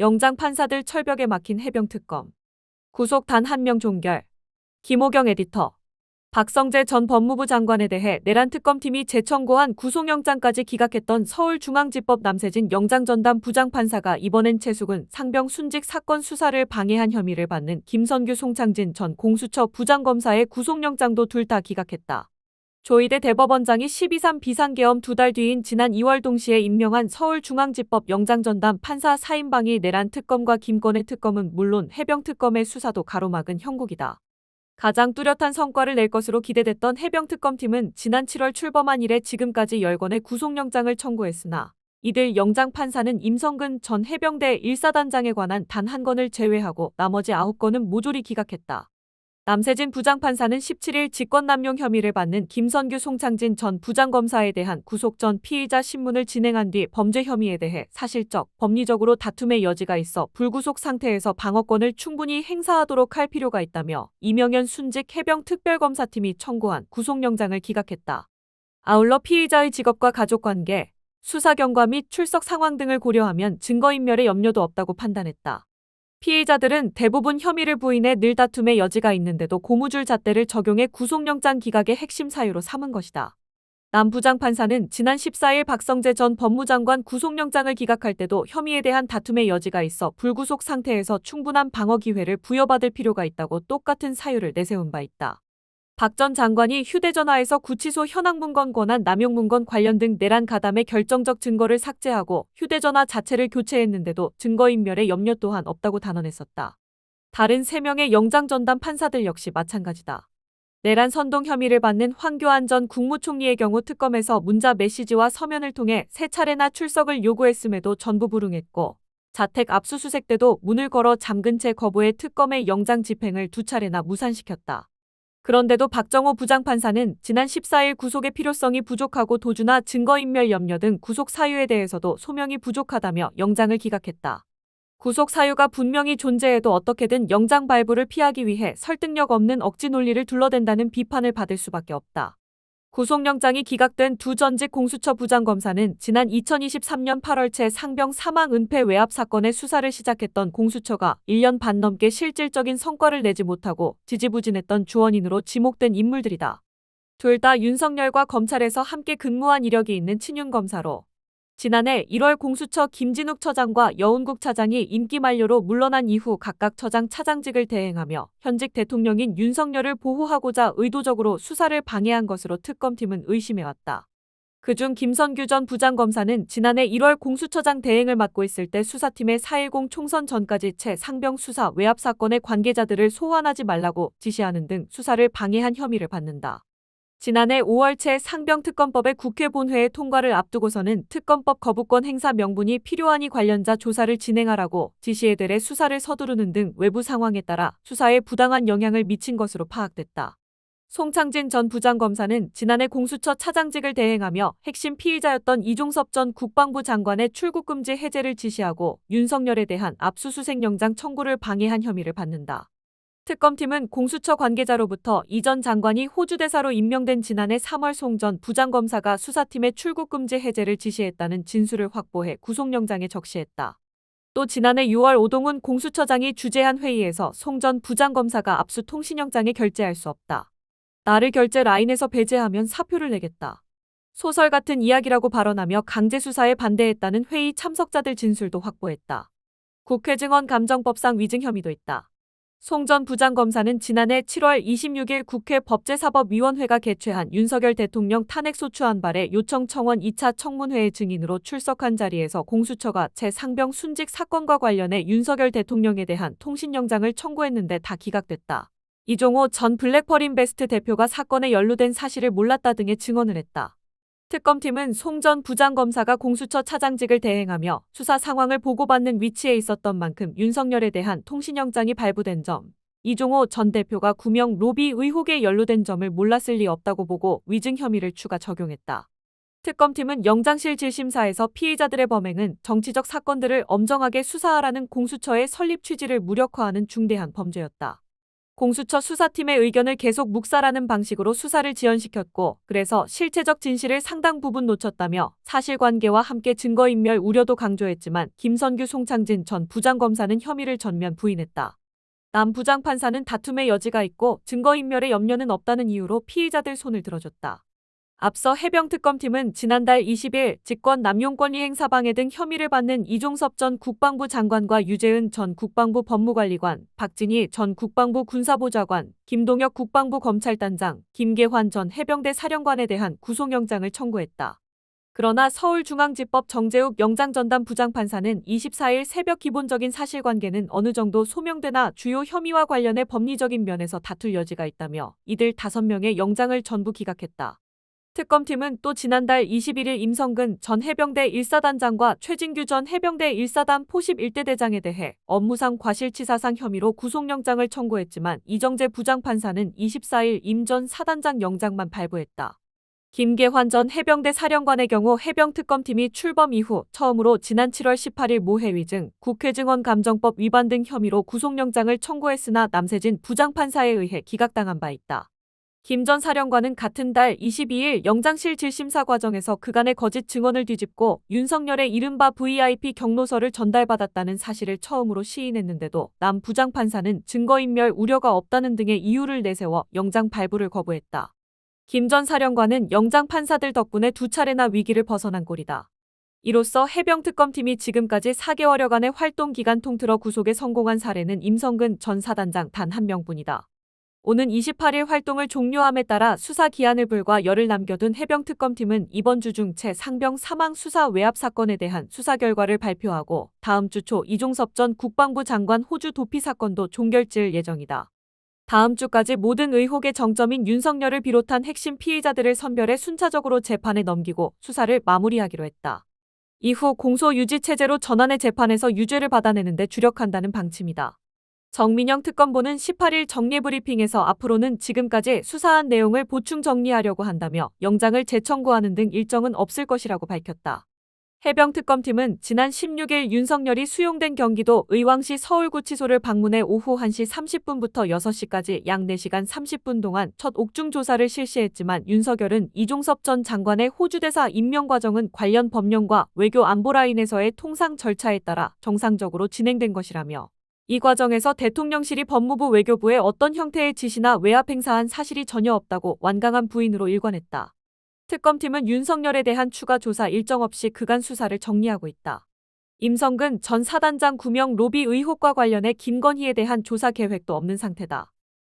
영장 판사들 철벽에 막힌 해병 특검. 구속 단 한 명 종결. 김호경 에디터. 박성재 전 법무부 장관에 대해 내란 특검팀이 재청구한 구속영장까지 기각했던 서울중앙지법 남세진 영장전담 부장판사가 이번엔 최숙은 상병 순직 사건 수사를 방해한 혐의를 받는 김선규 송창진 전 공수처 부장검사의 구속영장도 둘 다 기각했다. 조희대 대법원장이 12.3 비상계엄 두 달 뒤인 지난 2월 동시에 임명한 서울중앙지법 영장전담 판사 사인방이 내란 특검과 김건의 특검은 물론 해병 특검의 수사도 가로막은 형국이다. 가장 뚜렷한 성과를 낼 것으로 기대됐던 해병 특검팀은 지난 7월 출범한 이래 지금까지 10건의 구속영장을 청구했으나 이들 영장 판사는 임성근 전 해병대 1사단장에 관한 단 한 건을 제외하고 나머지 9건은 모조리 기각했다. 남세진 부장판사는 17일 직권남용 혐의를 받는 김선규 송창진 전 부장검사에 대한 구속 전 피의자 신문을 진행한 뒤 범죄 혐의에 대해 사실적, 법리적으로 다툼의 여지가 있어 불구속 상태에서 방어권을 충분히 행사하도록 할 필요가 있다며 이명현 순직 해병특별검사팀이 청구한 구속영장을 기각했다. 아울러 피의자의 직업과 가족관계, 수사 경과 및 출석 상황 등을 고려하면 증거인멸의 염려도 없다고 판단했다. 피의자들은 대부분 혐의를 부인해 늘 다툼의 여지가 있는데도 고무줄 잣대를 적용해 구속영장 기각의 핵심 사유로 삼은 것이다. 남 부장판사는 지난 14일 박성재 전 법무장관 구속영장을 기각할 때도 혐의에 대한 다툼의 여지가 있어 불구속 상태에서 충분한 방어 기회를 부여받을 필요가 있다고 똑같은 사유를 내세운 바 있다. 박 전 장관이 휴대전화에서 구치소 현황 문건 권한 남용 문건 관련 등 내란 가담의 결정적 증거를 삭제하고 휴대전화 자체를 교체했는데도 증거인멸의 염려 또한 없다고 단언했었다. 다른 3명의 영장 전담 판사들 역시 마찬가지다. 내란 선동 혐의를 받는 황교안 전 국무총리의 경우 특검에서 문자 메시지와 서면을 통해 세 차례나 출석을 요구했음에도 전부 불응했고 자택 압수수색 때도 문을 걸어 잠근 채 거부해 특검의 영장 집행을 두 차례나 무산시켰다. 그런데도 박정호 부장판사는 지난 14일 구속의 필요성이 부족하고 도주나 증거인멸 염려 등 구속 사유에 대해서도 소명이 부족하다며 영장을 기각했다. 구속 사유가 분명히 존재해도 어떻게든 영장 발부를 피하기 위해 설득력 없는 억지 논리를 둘러댄다는 비판을 받을 수밖에 없다. 구속영장이 기각된 두 전직 공수처 부장검사는 지난 2023년 8월 채 상병 사망 은폐 외압 사건의 수사를 시작했던 공수처가 1년 반 넘게 실질적인 성과를 내지 못하고 지지부진했던 주원인으로 지목된 인물들이다. 둘 다 윤석열과 검찰에서 함께 근무한 이력이 있는 친윤 검사로 지난해 1월 공수처 김진욱 처장과 여운국 차장이 임기 만료로 물러난 이후 각각 처장 차장직을 대행하며 현직 대통령인 윤석열을 보호하고자 의도적으로 수사를 방해한 것으로 특검팀은 의심해왔다. 그중 김선규 전 부장검사는 지난해 1월 공수처장 대행을 맡고 있을 때 수사팀의 4.10 총선 전까지 채 상병 수사 외압 사건의 관계자들을 소환하지 말라고 지시하는 등 수사를 방해한 혐의를 받는다. 지난해 5월 채 상병특검법의 국회 본회의 통과를 앞두고서는 특검법 거부권 행사 명분이 필요하니 관련자 조사를 진행하라고 지시해대래 수사를 서두르는 등 외부 상황에 따라 수사에 부당한 영향을 미친 것으로 파악됐다. 송창진 전 부장검사는 지난해 공수처 차장직을 대행하며 핵심 피의자였던 이종섭 전 국방부 장관의 출국금지 해제를 지시하고 윤석열에 대한 압수수색 영장 청구를 방해한 혐의를 받는다. 특검팀은 공수처 관계자로부터 이전 장관이 호주 대사로 임명된 지난해 3월 송전 부장검사가 수사팀의 출국 금지 해제를 지시했다는 진술을 확보해 구속영장에 적시했다. 또 지난해 6월 오동훈 공수처장이 주재한 회의에서 송전 부장검사가 압수 통신영장에 결재할 수 없다. 나를 결재 라인에서 배제하면 사표를 내겠다. 소설 같은 이야기라고 발언하며 강제 수사에 반대했다는 회의 참석자들 진술도 확보했다. 국회 증언 감정법상 위증 혐의도 있다. 송 전 부장검사는 지난해 7월 26일 국회 법제사법위원회가 개최한 윤석열 대통령 탄핵소추안 발의 요청 청원 2차 청문회의 증인으로 출석한 자리에서 공수처가 제 상병 순직 사건과 관련해 윤석열 대통령에 대한 통신영장을 청구했는데 다 기각됐다. 이종호 전 블랙펄 인베스트 대표가 사건에 연루된 사실을 몰랐다 등의 증언을 했다. 특검팀은 송 전 부장검사가 공수처 차장직을 대행하며 수사 상황을 보고받는 위치에 있었던 만큼 윤석열에 대한 통신영장이 발부된 점, 이종호 전 대표가 구명 로비 의혹에 연루된 점을 몰랐을 리 없다고 보고 위증 혐의를 추가 적용했다. 특검팀은 영장실 질심사에서 피의자들의 범행은 정치적 사건들을 엄정하게 수사하라는 공수처의 설립 취지를 무력화하는 중대한 범죄였다. 공수처 수사팀의 의견을 계속 묵살하는 방식으로 수사를 지연시켰고 그래서 실체적 진실을 상당 부분 놓쳤다며 사실관계와 함께 증거인멸 우려도 강조했지만 김선규 송창진 전 부장검사는 혐의를 전면 부인했다. 남 부장판사는 다툼의 여지가 있고 증거인멸의 염려는 없다는 이유로 피의자들 손을 들어줬다. 앞서 해병특검팀은 지난달 20일 직권 남용권위 행사 방해 등 혐의를 받는 이종섭 전 국방부 장관과 유재은 전 국방부 법무관리관, 박진희 전 국방부 군사보좌관, 김동혁 국방부 검찰단장, 김계환 전 해병대 사령관에 대한 구속영장을 청구했다. 그러나 서울중앙지법 정재욱 영장전담 부장판사는 24일 새벽 기본적인 사실관계는 어느 정도 소명되나 주요 혐의와 관련해 법리적인 면에서 다툴 여지가 있다며 이들 5명의 영장을 전부 기각했다. 특검팀은 또 지난달 21일 임성근 전 해병대 1사단장과 최진규 전 해병대 1사단 포십 1대 대장에 대해 업무상 과실치사상 혐의로 구속영장을 청구했지만 이정재 부장판사는 24일 임 전 사단장 영장만 발부했다. 김계환 전 해병대 사령관의 경우 해병특검팀이 출범 이후 처음으로 지난 7월 18일 모해위 증, 국회증언 감정법 위반 등 혐의로 구속영장을 청구했으나 남세진 부장판사에 의해 기각당한 바 있다. 김 전 사령관은 같은 달 22일 영장실 질심사 과정에서 그간의 거짓 증언을 뒤집고 윤석열의 이른바 VIP 경로서를 전달받았다는 사실을 처음으로 시인했는데도 남 부장판사는 증거인멸 우려가 없다는 등의 이유를 내세워 영장 발부를 거부했다. 김 전 사령관은 영장 판사들 덕분에 두 차례나 위기를 벗어난 꼴이다. 이로써 해병특검팀이 지금까지 4개월여간의 활동 기간 통틀어 구속에 성공한 사례는 임성근 전 사단장 단 한 명뿐이다. 오는 28일 활동을 종료함에 따라 수사 기한을 불과 열흘 남겨둔 해병특검팀은 이번 주 중 채 상병 사망 수사 외압 사건에 대한 수사 결과를 발표하고 다음 주 초 이종섭 전 국방부 장관 호주 도피 사건도 종결 지을 예정이다. 다음 주까지 모든 의혹의 정점인 윤석열을 비롯한 핵심 피의자들을 선별해 순차적으로 재판에 넘기고 수사를 마무리하기로 했다. 이후 공소 유지 체제로 전환의 재판에서 유죄를 받아내는 데 주력한다는 방침이다. 정민영 특검보는 18일 정례 브리핑에서 앞으로는 지금까지 수사한 내용을 보충 정리하려고 한다며 영장을 재청구하는 등 일정은 없을 것이라고 밝혔다. 해병 특검팀은 지난 16일 윤석열이 수용된 경기도 의왕시 서울구치소를 방문해 오후 1시 30분부터 6시까지 약 4시간 30분 동안 첫 옥중 조사를 실시했지만 윤석열은 이종섭 전 장관의 호주대사 임명 과정은 관련 법령과 외교 안보 라인에서의 통상 절차에 따라 정상적으로 진행된 것이라며 이 과정에서 대통령실이 법무부 외교부에 어떤 형태의 지시나 외압 행사한 사실이 전혀 없다고 완강한 부인으로 일관했다. 특검팀은 윤석열에 대한 추가 조사 일정 없이 그간 수사를 정리하고 있다. 임성근 전 사단장 구명 로비 의혹과 관련해 김건희에 대한 조사 계획도 없는 상태다.